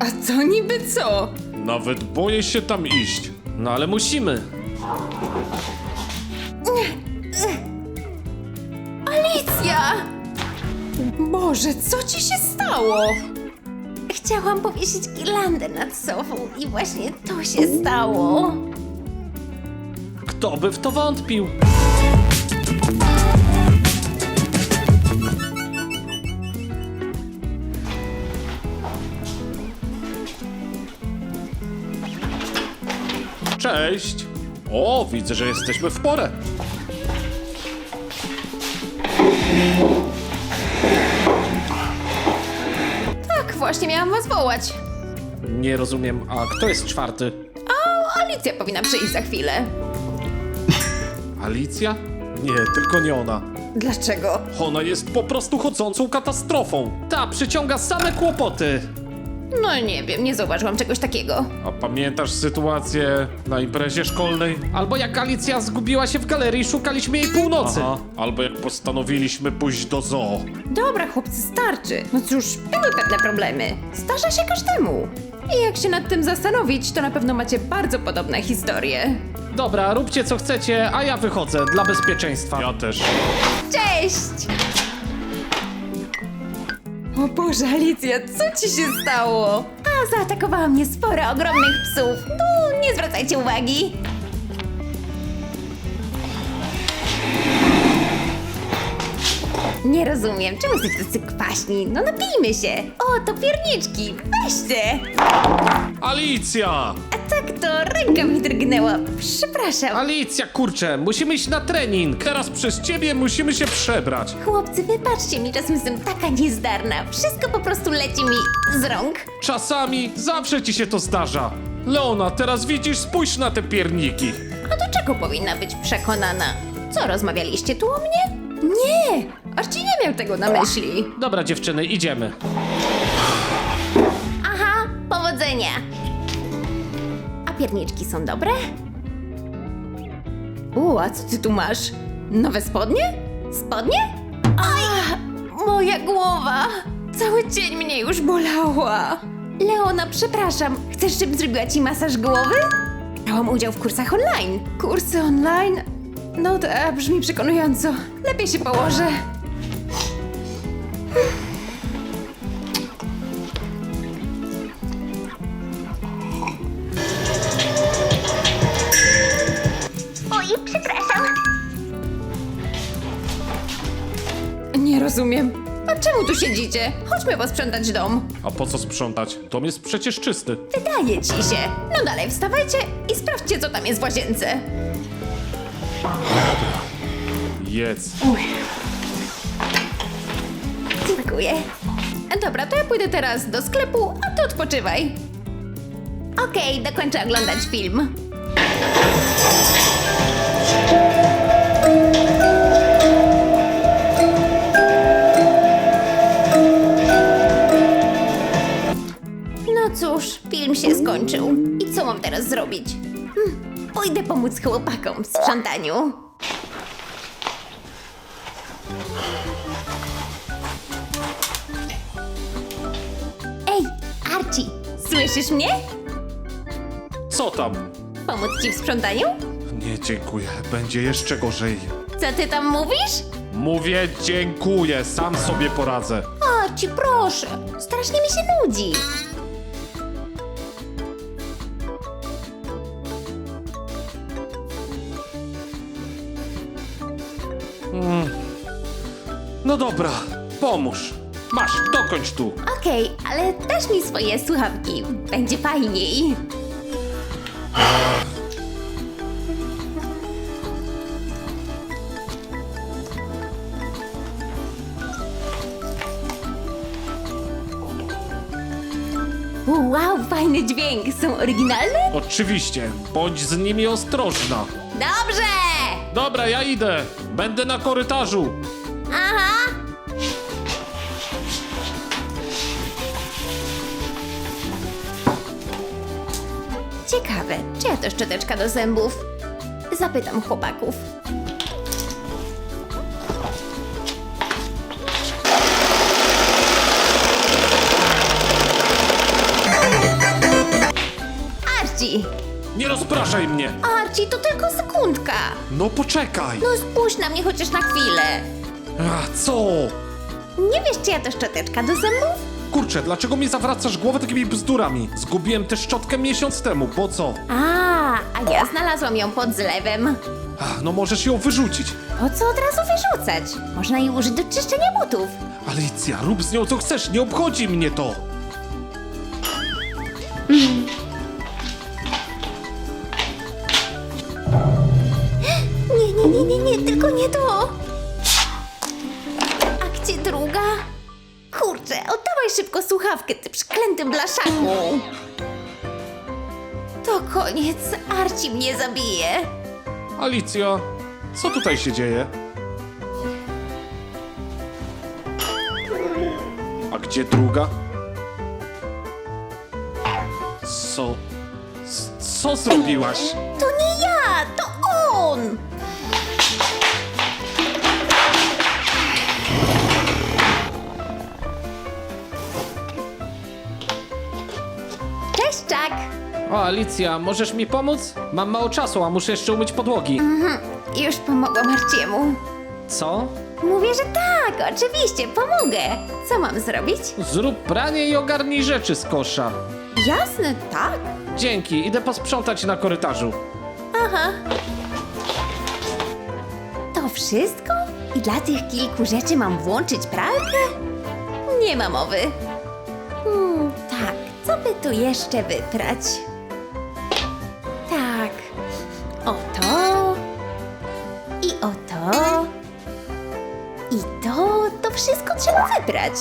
A to niby co? Nawet boję się tam iść. No ale musimy. Alicja! Boże, co ci się stało? Chciałam powiesić girlandę nad sofą i właśnie to się stało. Kto by w to wątpił? Cześć. O, widzę, że jesteśmy w porę. Tak, właśnie miałam was wołać. Nie rozumiem, a kto jest czwarty? Alicja powinna przyjść za chwilę. Alicja? Nie, tylko nie ona. Dlaczego? Ona jest po prostu chodzącą katastrofą. Ta przyciąga same kłopoty. No nie wiem, nie zauważyłam czegoś takiego. A pamiętasz sytuację na imprezie szkolnej? Albo jak Alicja zgubiła się w galerii, szukaliśmy jej północy. Aha. Albo jak postanowiliśmy pójść do zoo. Dobra, chłopcy, starczy. No cóż, były pewne problemy. Zdarza się każdemu. I jak się nad tym zastanowić, to na pewno macie bardzo podobne historie. Dobra, róbcie co chcecie, a ja wychodzę dla bezpieczeństwa. Ja też. Cześć! O Boże, Alicja, co ci się stało? A zaatakowała mnie sporo ogromnych psów. No, nie zwracajcie uwagi. Nie rozumiem, czemu jesteście tacy kwaśni? No napijmy się. O, to pierniczki, weźcie. Alicja! A tak to ręka mi drgnęła. Przepraszam. Alicja, kurczę, musimy iść na trening. Teraz przez ciebie musimy się przebrać. Chłopcy, wybaczcie mi, czasem jestem taka niezdarna. Wszystko po prostu leci mi z rąk. Czasami zawsze ci się to zdarza. Leona, teraz widzisz, spójrz na te pierniki. A do czego powinna być przekonana? Co, rozmawialiście tu o mnie? Nie! Archie nie miał tego na myśli. Dobra, dziewczyny, idziemy. Aha, powodzenia. A pierniczki są dobre? U, a co ty tu masz? Nowe spodnie? Spodnie? Moja głowa! Cały dzień mnie już bolała. Leona, przepraszam. Chcesz, żebym zrobiła ci masaż głowy? Brałam udział w kursach online. Kursy online? No to e, brzmi przekonująco. Lepiej się położę. Oj, przepraszam. Nie rozumiem. A czemu tu siedzicie? Chodźmy posprzątać dom. A po co sprzątać? Dom jest przecież czysty. Wydaje ci się. No dalej, wstawajcie i sprawdźcie, co tam jest w łazience. Jedz. Dobra, to ja pójdę teraz do sklepu, a ty odpoczywaj. Okej, dokończę oglądać film. No cóż, film się skończył. I co mam teraz zrobić? Hm, pójdę pomóc chłopakom w sprzątaniu. Słyszysz mnie? Co tam? Pomóc ci w sprzątaniu? Nie, dziękuję. Będzie jeszcze gorzej. Co ty tam mówisz? Mówię dziękuję, sam sobie poradzę. O, ci proszę. Strasznie mi się nudzi. No dobra, pomóż. Masz, dokończ tu. Okej, ale dasz mi swoje słuchawki. Będzie fajniej. Wow, fajny dźwięk. Są oryginalne? Oczywiście, bądź z nimi ostrożna. Dobrze! Dobra, ja idę. Będę na korytarzu. Ciekawe, czy ja to szczoteczka do zębów? Zapytam chłopaków. Archie! Nie rozpraszaj mnie! Archie, to tylko sekundka! No poczekaj! No spójrz na mnie chociaż na chwilę! A co? Nie wiesz, czyja to szczoteczka do zębów? Kurczę, dlaczego mi zawracasz głowę takimi bzdurami? Zgubiłem tę szczotkę miesiąc temu, po co? A, a ja znalazłam ją pod zlewem. Ach, no możesz ją wyrzucić. Po co od razu wyrzucać? Można jej użyć do czyszczenia butów. Alicja, rób z nią co chcesz, nie obchodzi mnie to! Przeklętym blaszaku. To koniec, Arci mnie zabije. Alicja, co tutaj się dzieje? A gdzie druga? Co? Co zrobiłaś? To nie ja, to on! O, Alicja, możesz mi pomóc? Mam mało czasu, a muszę jeszcze umyć podłogi. Już pomogłam Arciemu. Co? Mówię, że tak, oczywiście, pomogę. Co mam zrobić? Zrób pranie i ogarnij rzeczy z kosza. Jasne, tak. Dzięki, idę posprzątać na korytarzu. Aha. To wszystko? I dla tych kilku rzeczy mam włączyć pralkę? Nie ma mowy. Hmm, tak, co by tu jeszcze wyprać? brać.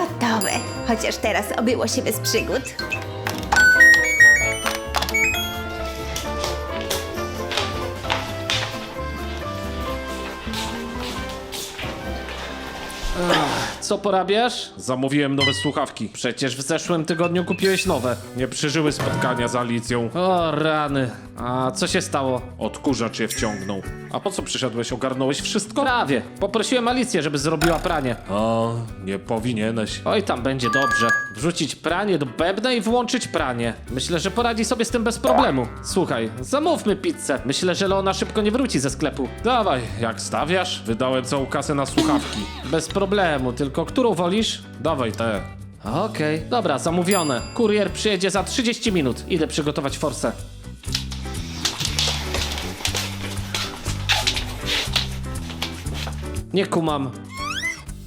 Gotowe, chociaż teraz obyło się bez przygód. Co porabiasz? Zamówiłem nowe słuchawki. Przecież w zeszłym tygodniu kupiłeś nowe. Nie przeżyły spotkania z Alicją. O, rany. A co się stało? Odkurzacz je wciągnął. A po co przyszedłeś? Ogarnąłeś wszystko? Prawie. Poprosiłem Alicję, żeby zrobiła pranie. O, nie powinieneś. Oj, tam będzie dobrze. Wrzucić pranie do bębna i włączyć pranie. Myślę, że poradzi sobie z tym bez problemu. Słuchaj, zamówmy pizzę. Myślę, że Leona szybko nie wróci ze sklepu. Dawaj, jak stawiasz? Wydałem całą kasę na słuchawki. Bez problemu, tylko którą wolisz? Dawaj te. Okej, dobra, zamówione. Kurier przyjedzie za 30 minut. Idę przygotować forsę. Nie kumam.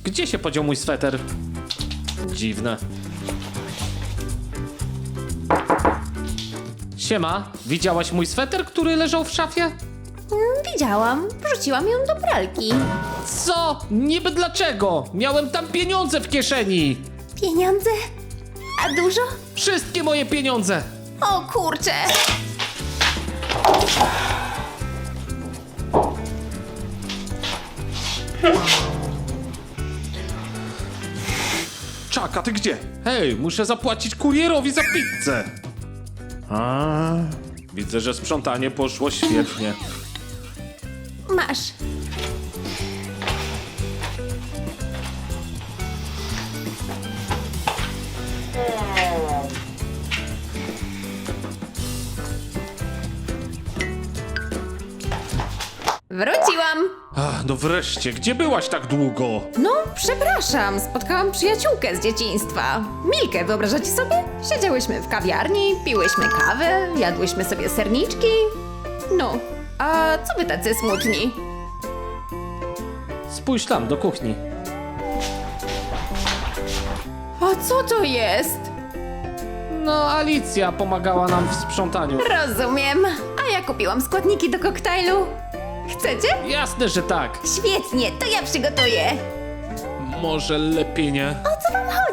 Gdzie się podział mój sweter? Dziwne. Siema, widziałaś mój sweter, który leżał w szafie? Widziałam, wrzuciłam ją do pralki. Co? Niby dlaczego? Miałem tam pieniądze w kieszeni. Pieniądze? A dużo? Wszystkie moje pieniądze. O kurczę! Czaka, ty gdzie? Hej, muszę zapłacić kurierowi za pizzę. A, widzę, że sprzątanie poszło świetnie. Masz. Wróciłam! Ach, no wreszcie, gdzie byłaś tak długo? No, przepraszam, spotkałam przyjaciółkę z dzieciństwa. Milkę, wyobrażacie sobie? Siedziałyśmy w kawiarni, piłyśmy kawę, jadłyśmy sobie serniczki. No, a co wy tacy smutni? Spójrz tam, do kuchni. A co to jest? No, Alicja pomagała nam w sprzątaniu. Rozumiem. A ja kupiłam składniki do koktajlu. Chcecie? Jasne, że tak. Świetnie, to ja przygotuję. Może lepiej nie?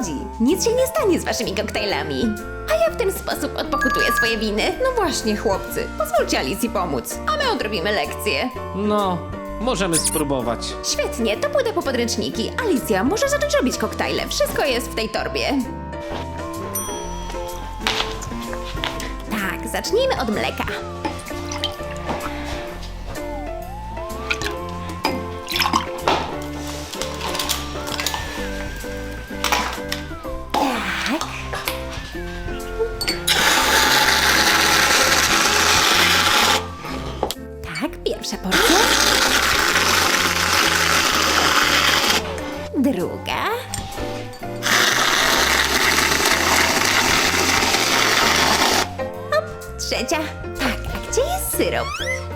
Chodzi? Nic się nie stanie z waszymi koktajlami. A ja w ten sposób odpokutuję swoje winy. No właśnie, chłopcy, pozwólcie Alicji pomóc, a my odrobimy lekcję. No, możemy spróbować. Świetnie, to pójdę po podręczniki. Alicja, może zacząć robić koktajle. Wszystko jest w tej torbie. Tak, zacznijmy od mleka.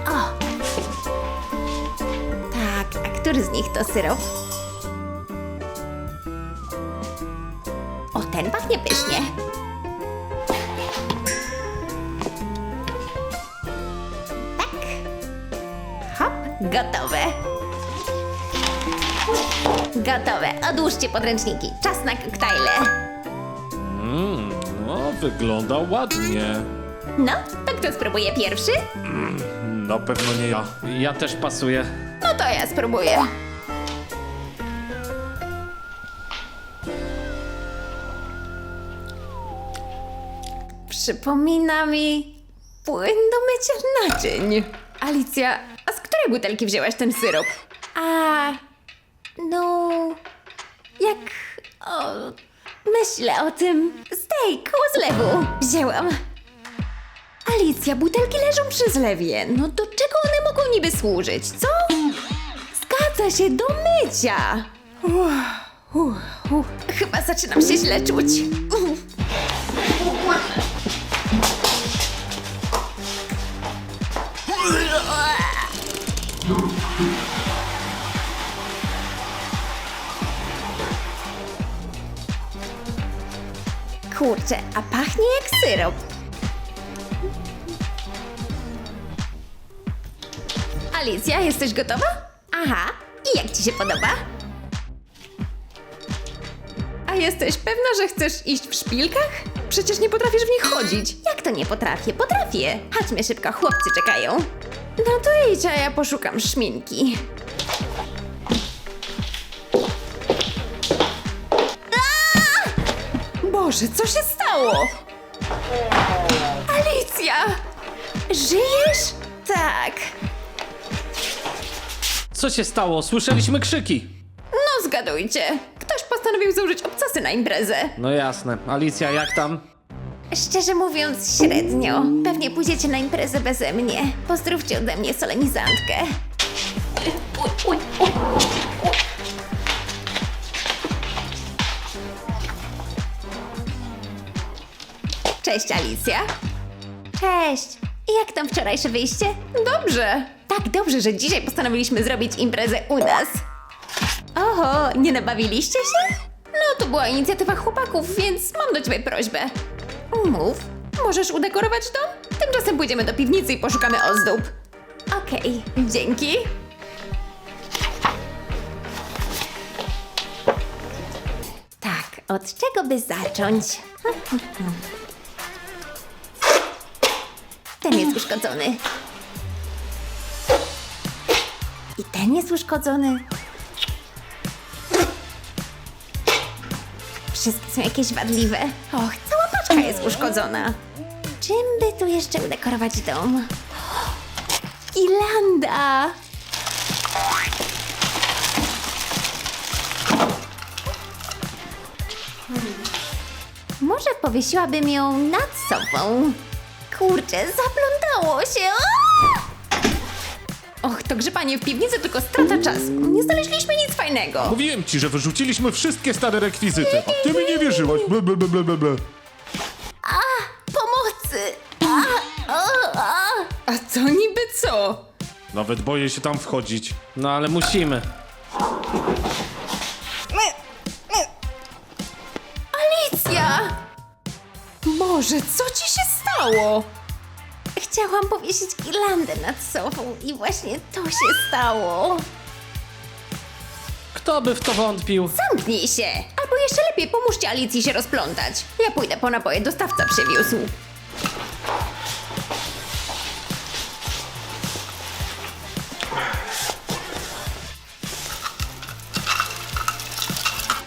O! Tak, a który z nich to syrop? O, ten pachnie pysznie. Tak. Hop, gotowe. Gotowe. Odłóżcie podręczniki. Czas na koktajle. Mm, no, wygląda ładnie. No, to kto spróbuje pierwszy? Na pewno nie ja. Ja też pasuję. No to ja spróbuję. Przypomina mi płyn do mycia naczyń. Alicja, a z której butelki wzięłaś ten syrop? A, no, jak o, myślę o tym z tej koło zlewu wzięłam. Alicja, butelki leżą przy zlewie. No do czego one mogą niby służyć, co? Zgadza się, do mycia. Chyba zaczynam się źle czuć. Kurczę, a pachnie jak syrop. Alicja, jesteś gotowa? Aha, i jak ci się podoba? A jesteś pewna, że chcesz iść w szpilkach? Przecież nie potrafisz w nich chodzić. Jak to nie potrafię? Potrafię. Chodźmy szybko, chłopcy czekają. No to idź, a ja poszukam szminki. Boże, co się stało? Alicja! Żyjesz? Tak. Co się stało? Słyszeliśmy krzyki. No zgadujcie. Ktoś postanowił założyć obcasy na imprezę. No jasne. Alicja, jak tam? Szczerze mówiąc, średnio. Pewnie pójdziecie na imprezę beze mnie. Pozdrówcie ode mnie solenizantkę. Cześć, Alicja. Cześć. Jak tam wczorajsze wyjście? Dobrze. Tak dobrze, że dzisiaj postanowiliśmy zrobić imprezę u nas. Oho, nie nabawiliście się? No to była inicjatywa chłopaków, więc mam do ciebie prośbę. Mów. Możesz udekorować dom? Tymczasem pójdziemy do piwnicy i poszukamy ozdób. Okej. Dzięki. Tak, od czego by zacząć? Ten jest uszkodzony. I ten jest uszkodzony. Wszystkie są jakieś wadliwe. Och, cała paczka jest uszkodzona. Czym by tu jeszcze udekorować dom? Irlanda! Może powiesiłabym ją nad sobą. Kurczę, zaplątało się. Aaa! Och, to grzebanie w piwnicy tylko strata czasu. Nie znaleźliśmy nic fajnego. Mówiłem ci, że wyrzuciliśmy wszystkie stare rekwizyty, a ty mi nie wierzyłaś. Ble, ble, ble, ble, ble, ble. Pomocy! A, o, a. A co niby co? Nawet boję się tam wchodzić. No ale musimy. Alicja! Boże, co ci się stało? Chciałam powiesić girlandę nad sobą i właśnie to się stało. Kto by w to wątpił? Zamknij się, albo jeszcze lepiej pomóżcie Alicji się rozplątać. Ja pójdę po napoje, dostawca przywiózł.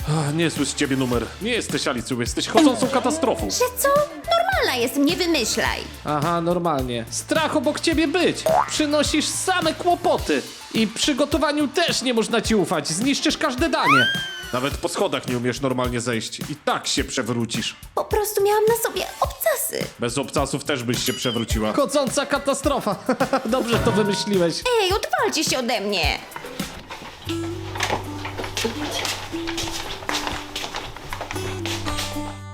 Ach, niezły z ciebie numer. Nie jesteś Alicją, jesteś chodzącą katastrofą. Że co? Normalna jestem, nie wymyślaj. Aha, normalnie. Strach obok ciebie być. Przynosisz same kłopoty. I przy gotowaniu też nie można ci ufać. Zniszczysz każde danie. Nawet po schodach nie umiesz normalnie zejść. I tak się przewrócisz. Po prostu miałam na sobie obcasy. Bez obcasów też byś się przewróciła. Chodząca katastrofa. Dobrze to wymyśliłeś. Ej, odwalcie się ode mnie.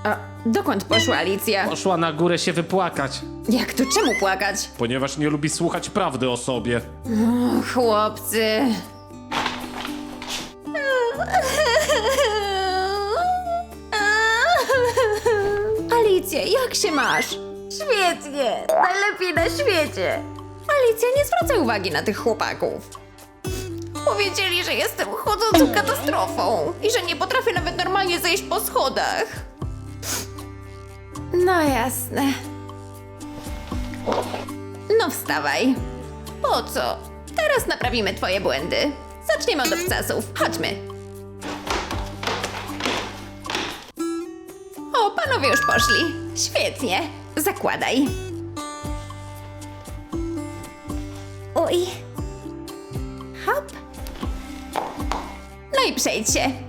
A dokąd poszła Alicja? Poszła na górę się wypłakać. Jak to czemu płakać? Ponieważ nie lubi słuchać prawdy o sobie. Chłopcy. Alicja, jak się masz? Świetnie, najlepiej na świecie. Alicja, nie zwracaj uwagi na tych chłopaków. Powiedzieli, że jestem chodzącą katastrofą i że nie potrafię nawet normalnie zejść po schodach. No jasne. No wstawaj. Po co? Teraz naprawimy twoje błędy. Zaczniemy od obcasów. Chodźmy. O, panowie już poszli. Świetnie. Zakładaj. Oj, Hop. No i przejdź się.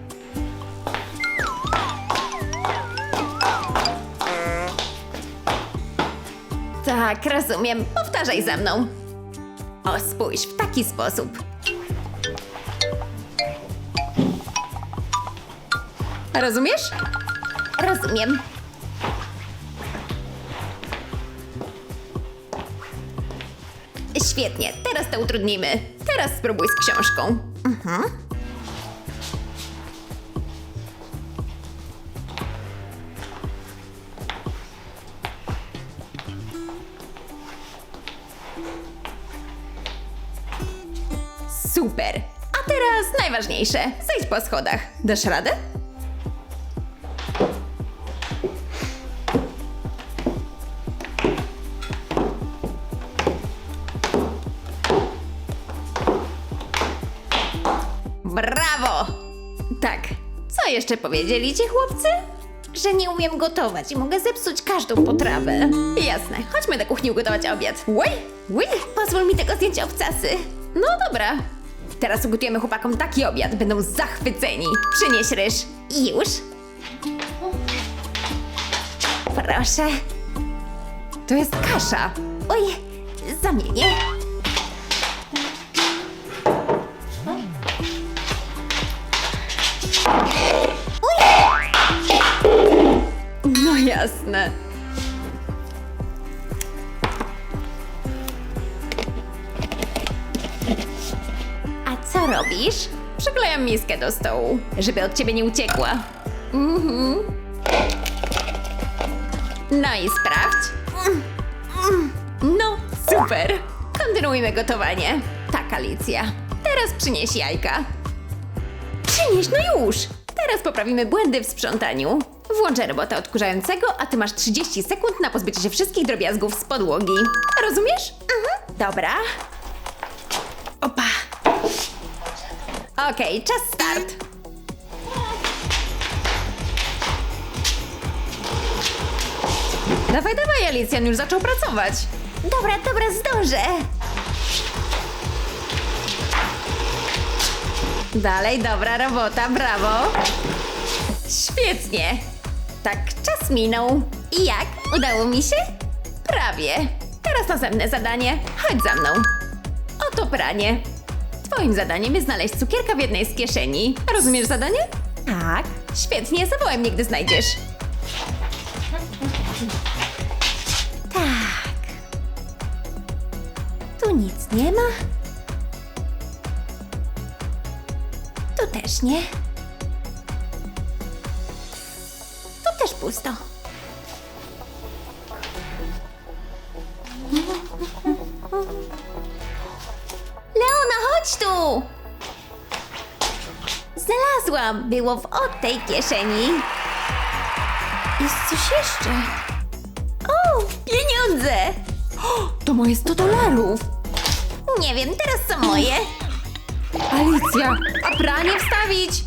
Tak, rozumiem. Powtarzaj za mną. O, spójrz, w taki sposób. Rozumiesz? rozumiem. Świetnie, teraz to utrudnimy. Teraz spróbuj z książką. Super! Najważniejsze. Zejdź po schodach. Dasz radę? Brawo! Tak. Co jeszcze powiedzieli ci chłopcy? Że nie umiem gotować i mogę zepsuć każdą potrawę. Jasne, chodźmy do kuchni ugotować obiad. Oj, oj, Pozwól mi tylko zdjąć obcasy. no dobra. Teraz ugotujemy chłopakom taki obiad, będą zachwyceni. Przynieś ryż. Już. Proszę. To jest kasza. Oj, zamienię. No jasne. Robisz? Przyklejam miskę do stołu, żeby od ciebie nie uciekła. Mhm. No i sprawdź. No, super. Kontynuujmy gotowanie. Tak, Alicja. Teraz przynieś jajka. Przynieś, no już. Teraz poprawimy błędy w sprzątaniu. Włączę robota odkurzającego, a ty masz 30 sekund na pozbycie się wszystkich drobiazgów z podłogi. Rozumiesz? Mhm. Dobra. Opa. Okej, czas start. Dawaj, dawaj, Alicjan już zaczął pracować. Dobra, dobra, zdążę. Dalej, dobra robota, brawo. Świetnie. Tak, czas minął. I jak? Udało mi się? Prawie. Teraz następne zadanie. Chodź za mną. Oto pranie. Twoim zadaniem jest znaleźć cukierka w jednej z kieszeni. Rozumiesz zadanie? Tak. Świetnie, zawołaj mnie, gdy znajdziesz. Tak. Tu nic nie ma. Tu też nie. Tu też pusto. Chodź tu! Znalazłam! Było w od tej kieszeni. Jest coś jeszcze. O, pieniądze! To moje 100 dolarów. Nie wiem, teraz są moje. Alicja, a pranie wstawić?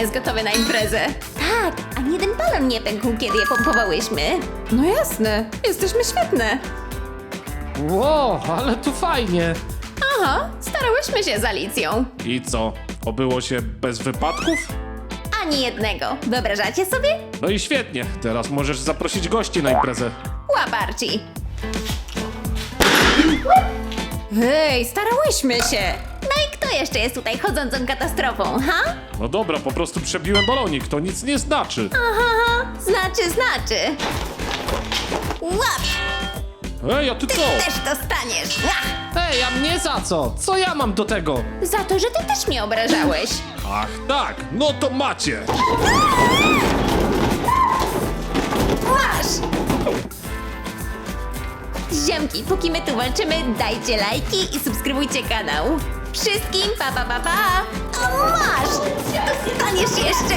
Jest gotowy na imprezę. Tak, ani jeden balon nie pękł, kiedy je pompowałyśmy. No jasne, jesteśmy świetne. Ło, ale tu fajnie. Aha, starałyśmy się z Alicją. I co? Obyło się bez wypadków? Ani jednego. Wyobrażacie sobie? No i świetnie, teraz możesz zaprosić gości na imprezę. Łabarci. Hej, starałyśmy się. Kto jeszcze jest tutaj chodzącą katastrofą, ha? No dobra, po prostu przebiłem balonik, to nic nie znaczy. Aha, znaczy, znaczy. Łap, Ej, a ty co? też dostaniesz. Ach, Ej, a mnie za co? Co ja mam do tego? Za to, że ty też mnie obrażałeś. Ach tak, no to macie. masz! Ziemki, póki my tu walczymy, dajcie lajki i subskrybujcie kanał. Wszystkim pa pa pa pa! O, masz! Dostaniesz jeszcze!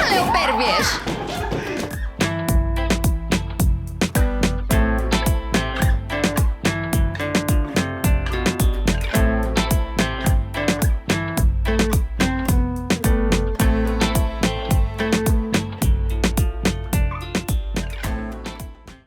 Ale uperwiesz!